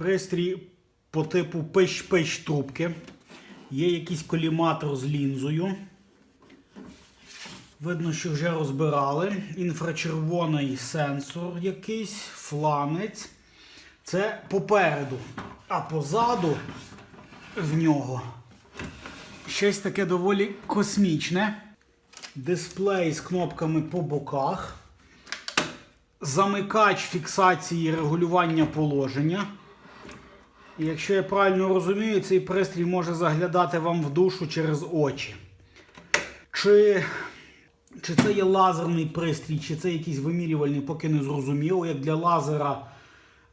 Пристрій по типу пищ-пищ трубки. Є якийсь коліматор з лінзою. Видно, що вже розбирали. Інфрачервоний сенсор якийсь, фланець. Це попереду. А позаду в нього щось таке доволі космічне. Дисплей з кнопками по боках. Замикач фіксації регулювання положення. Якщо я правильно розумію, цей пристрій може заглядати вам в душу через очі. Чи, чи це є лазерний пристрій, чи це якийсь вимірювальний, поки не зрозуміло. Як для лазера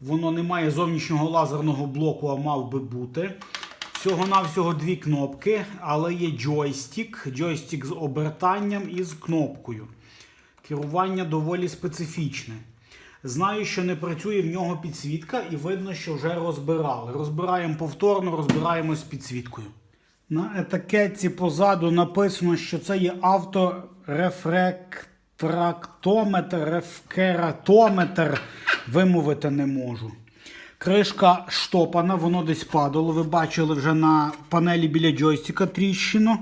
воно не має зовнішнього лазерного блоку, а мав би бути. Всього-навсього дві кнопки, але є джойстик. Джойстик з обертанням і з кнопкою. Керування доволі специфічне. Знаю, що не працює в нього підсвітка, і видно, що вже розбирали. Розбираємо повторно, розбираємо з підсвіткою. На етикетці позаду написано, що це є авторефрактрактометр, рефкератометр. Вимовити не можу. Кришка штопана, воно десь падало. Ви бачили вже на панелі біля джойстика тріщину.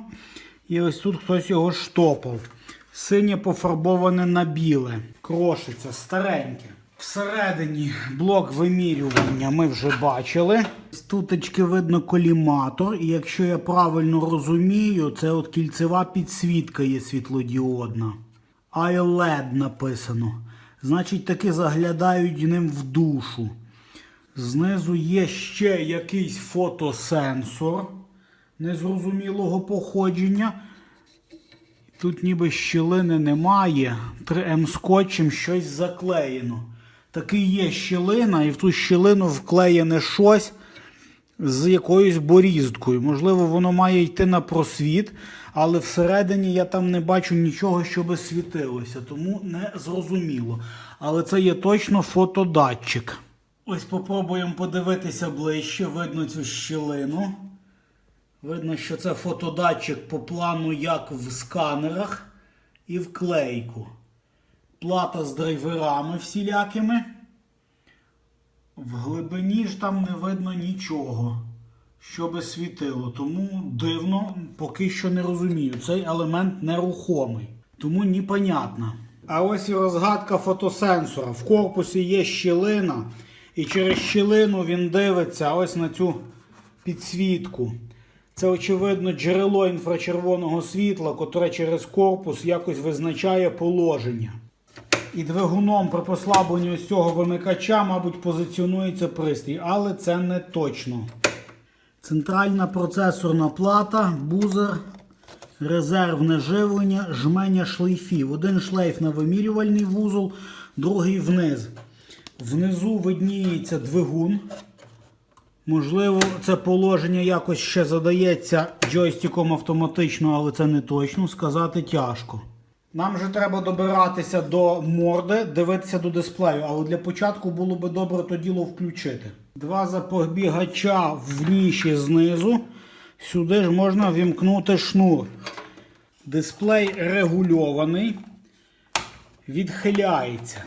І ось тут хтось його штопав. Синє пофарбоване на біле. Крошиться, стареньке. Всередині блок вимірювання ми вже бачили. Тутечки видно коліматор. І якщо я правильно розумію, це от кільцева підсвітка є світлодіодна. iLED написано. Значить, таки заглядають ним в душу. Знизу є ще якийсь фотосенсор незрозумілого походження. Тут ніби щілини немає. 3М скотчем щось заклеєно. Таки є щілина, і в ту щілину вклеєне щось з якоюсь боріздкою. Можливо, воно має йти на просвіт, але всередині я там не бачу нічого, що би світилося, тому не зрозуміло. Але це є точно фотодатчик. Ось попробуємо подивитися ближче, видно цю щілину. Видно, що це фотодатчик по плану, як в сканерах і в клейку. Плата з драйверами всілякими. В глибині ж там не видно нічого, що би світило. Тому дивно, поки що не розумію. Цей елемент нерухомий. Тому непонятно. А ось і розгадка фотосенсора. В корпусі є щілина, і через щілину він дивиться ось на цю підсвітку. Це, очевидно, джерело інфрачервоного світла, котре через корпус якось визначає положення. І двигуном при послабленні ось цього вимикача, мабуть, позиціонується пристрій, але це не точно. Центральна процесорна плата, бузер, резервне живлення, жменя шлейфів. Один шлейф на вимірювальний вузол, другий вниз. Внизу видніється двигун. Можливо, це положення якось ще задається джойстиком автоматично, але це не точно. Сказати тяжко. Нам же треба добиратися до морди, дивитися до дисплею, але для початку було би добре то діло включити. Два запобігача в ніші знизу. Сюди ж можна вімкнути шнур. Дисплей регульований, відхиляється.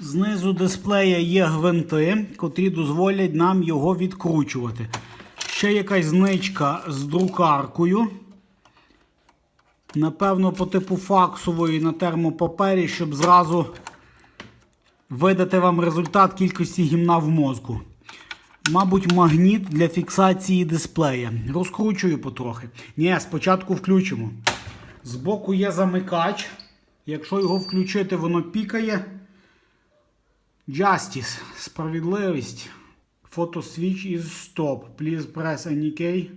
Знизу дисплея є гвинти, котрі дозволять нам його відкручувати. Ще якась зничка з друкаркою. Напевно, по типу факсової на термопапері, щоб зразу видати вам результат кількості гімна в мозку. Мабуть, магніт для фіксації дисплея. Розкручую потрохи. Ні, спочатку включимо. Збоку є замикач. Якщо його включити, воно пікає. Justice. Справедливість. Switch is stop. Please press any key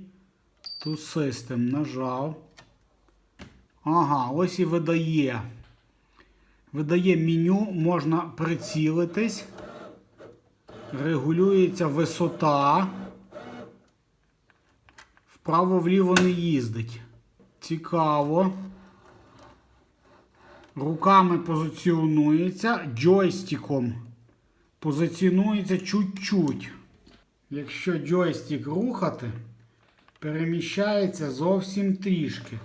to system. Нажав. Ага, ось і видає. Видає меню, можна прицілитись. Регулюється висота. Вправо-вліво не їздить. Цікаво. Руками позиціонується джойстиком. Позиціонується чуть-чуть. Якщо джойстик рухати, переміщається зовсім трішки.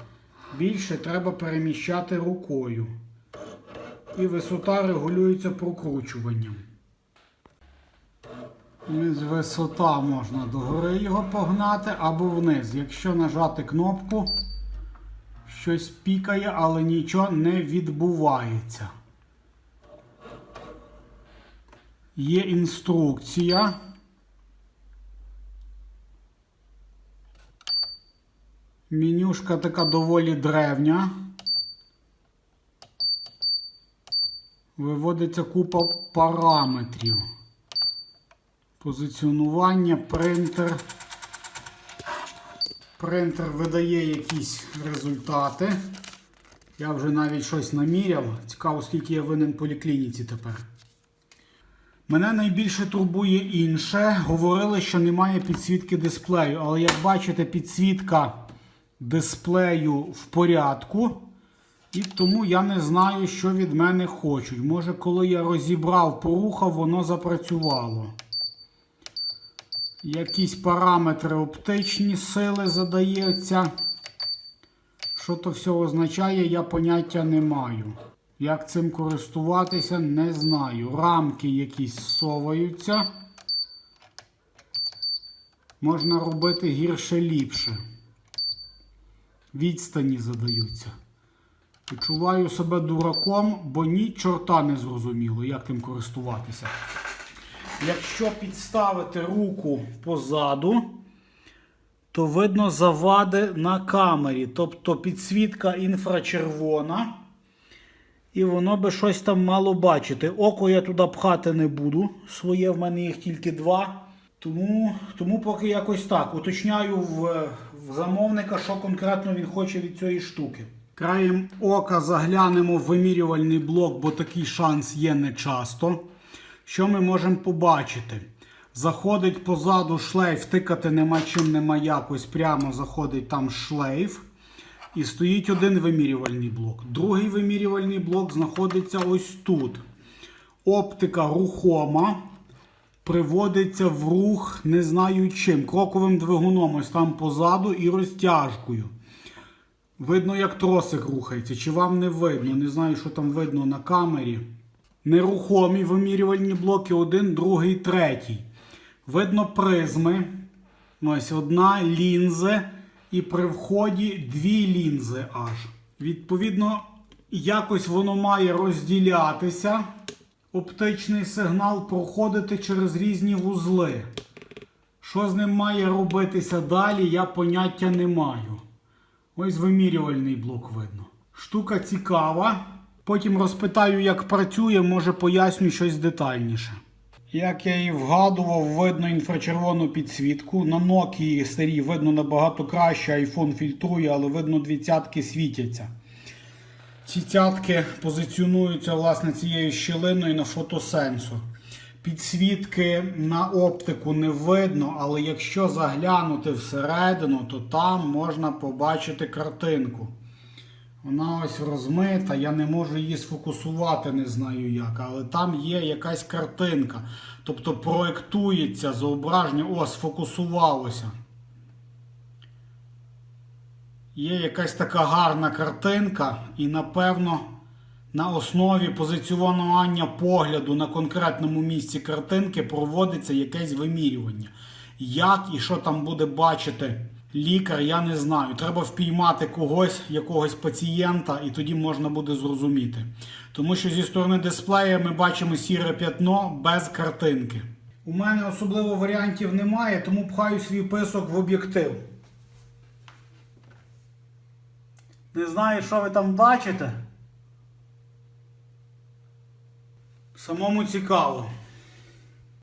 Більше треба переміщати рукою. І висота регулюється прокручуванням. Ось Висота можна догори його погнати або вниз. Якщо нажати кнопку, щось пікає, але нічого не відбувається. Є інструкція. Менюшка така доволі древня. Виводиться купа параметрів. Позиціонування, принтер. Принтер видає якісь результати. Я вже навіть щось наміряв. Цікаво, скільки я винен поліклініці тепер. Мене найбільше турбує інше. Говорили, що немає підсвітки дисплею, але як бачите, підсвітка дисплею в порядку. І тому я не знаю, що від мене хочуть. Може, коли я розібрав, порухав, воно запрацювало. Якісь параметри оптичні сили задаються. Що то все означає, я поняття не маю. Як цим користуватися, не знаю. Рамки якісь соваються. Можна робити гірше ліпше. Відстані задаються. Почуваю себе дураком, бо ні чорта не зрозуміло, як тим користуватися. Якщо підставити руку позаду, то видно завади на камері. Тобто підсвітка інфрачервона. І воно би щось там мало бачити. Око я туди пхати не буду. Своє в мене їх тільки два. Тому, тому поки якось так. Уточняю в, в замовника, що конкретно він хоче від цієї штуки. Краєм ока заглянемо в вимірювальний блок, бо такий шанс є нечасто. Що ми можемо побачити? Заходить позаду шлейф, тикати нема чим, нема якось. Прямо заходить там шлейф. І стоїть один вимірювальний блок. Другий вимірювальний блок знаходиться ось тут. Оптика рухома. Приводиться в рух, не знаю чим. Кроковим двигуном, ось там позаду і розтяжкою. Видно, як тросик рухається. Чи вам не видно? Не знаю, що там видно на камері. Нерухомі вимірювальні блоки, один, другий, третій. Видно призми. Ось одна лінзи. І при вході дві лінзи аж. Відповідно, якось воно має розділятися. Оптичний сигнал проходити через різні вузли. Що з ним має робитися далі, я поняття не маю. Ось вимірювальний блок видно. Штука цікава. Потім розпитаю, як працює, може поясню щось детальніше. Як я і вгадував, видно інфрачервону підсвітку. На Nokia старій видно набагато краще, iPhone фільтрує, але видно дві цятки світяться. Ці цятки позиціонуються власне цією щілиною на фотосенсор. Підсвітки на оптику не видно, але якщо заглянути всередину, то там можна побачити картинку. Вона ось розмита, я не можу її сфокусувати, не знаю як, але там є якась картинка. Тобто проєктується зображення, о, сфокусувалося. Є якась така гарна картинка, і напевно на основі позиціонування погляду на конкретному місці картинки проводиться якесь вимірювання. Як і що там буде бачити лікар, я не знаю. Треба впіймати когось, якогось пацієнта, і тоді можна буде зрозуміти. Тому що зі сторони дисплея ми бачимо сіре п'ятно без картинки. У мене особливо варіантів немає, тому пхаю свій писок в об'єктив. Не знаю, що ви там бачите. Самому цікаво.